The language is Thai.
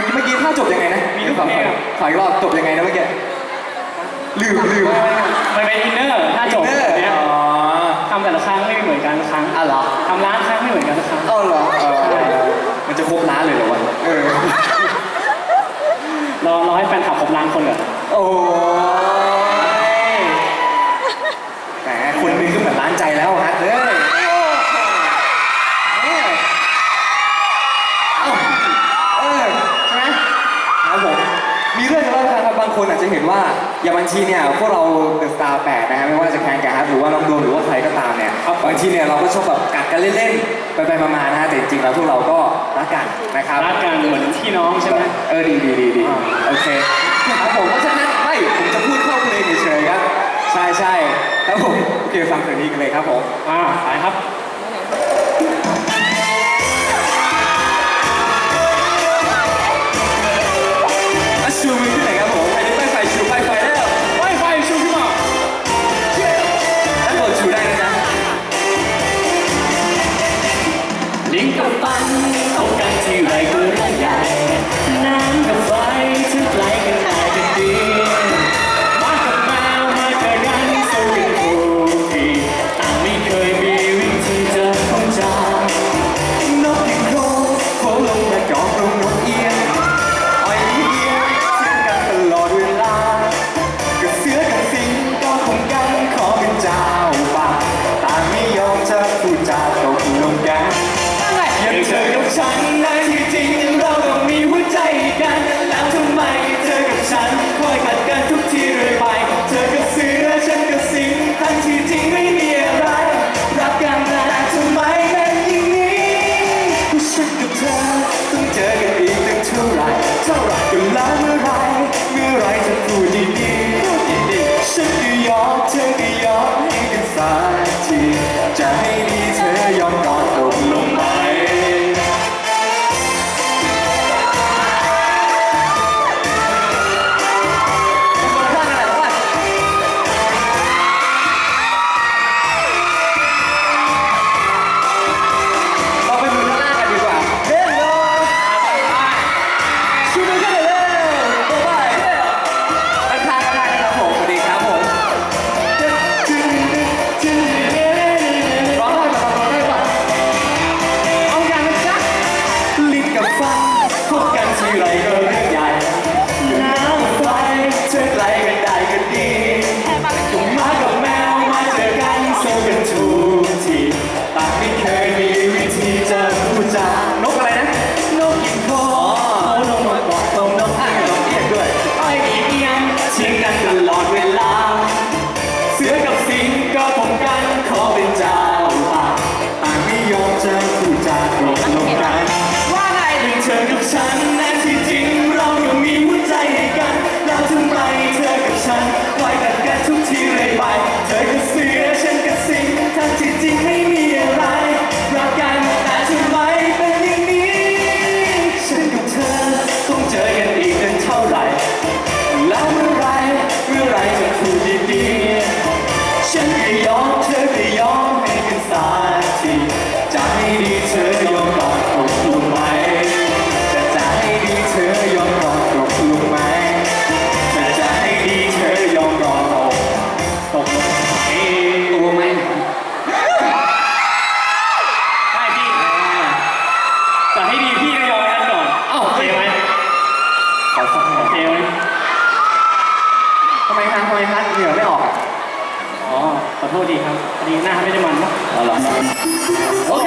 มื่อกี้เมื่อกี้ท่าจบยังไงนะมีทุกเพลงอะขออีกรอบจบยังไงนะเมื่อกี้ลืมลืมมันเป็นอินเนอร์ถ้าจบเนอร์เนี้ยอ๋อทำแต่ละครั้งไม่เหมือนกันทุกครั้งอะเหรอทำร้านครั้งไม่เหมือนกันทุกครั้ง เอาเหรอเออมันจะครบร้านเลยเหรอวะเออรอรอให้แฟนคลับครบล้านคนก่อนโอ้ยแหมคนหนึงก็เหมือนร้านใจแล้วฮะเอ้ยเนี่ยเอ้าเออใช่ไหมครับผม มีเรื่องจะเล่าให้ฟังครับบางคนอาจจะเห็นว่าอย่างบางทีเนี่ยพวกเราเดอะสตาร์แปดนะฮะไม่ว่าจะแคนกับฮัทหรือว่าน้องโดมหรือว่าใครก็ตามเนี่ยบางทีเนี่ยเราก็ชอบแบบกัดกันเล่นๆไปไปๆมาๆนะฮะแต่จริงๆแล้วพวกเราก็รักกันนะครับ รักกันเหมือนพี่น้องใช่ไหม เออดีดีดีดีอ่า โอเคครับผมเพราะฉะนั้นไม่ผมจะพูดเข้าเพลงเฉยๆครับ ใช่ใช่ครับผมโอเคฟังเพลงนี้กันเลยครับผม อ่าไปครับม เธอต้องเจอกันอีกตั้งเท่าไหรเท่าไหรก็แล้วเมื่อไรเมื่อไรจะพูดดีๆพูดดีๆฉันก็ยอมเธอก็ยอมให้กันสักทีจะให้ดีเธอ ขอโทษดีครับพอดีหน้าไม่ได้มันเนาะ เอาเหรอโอเค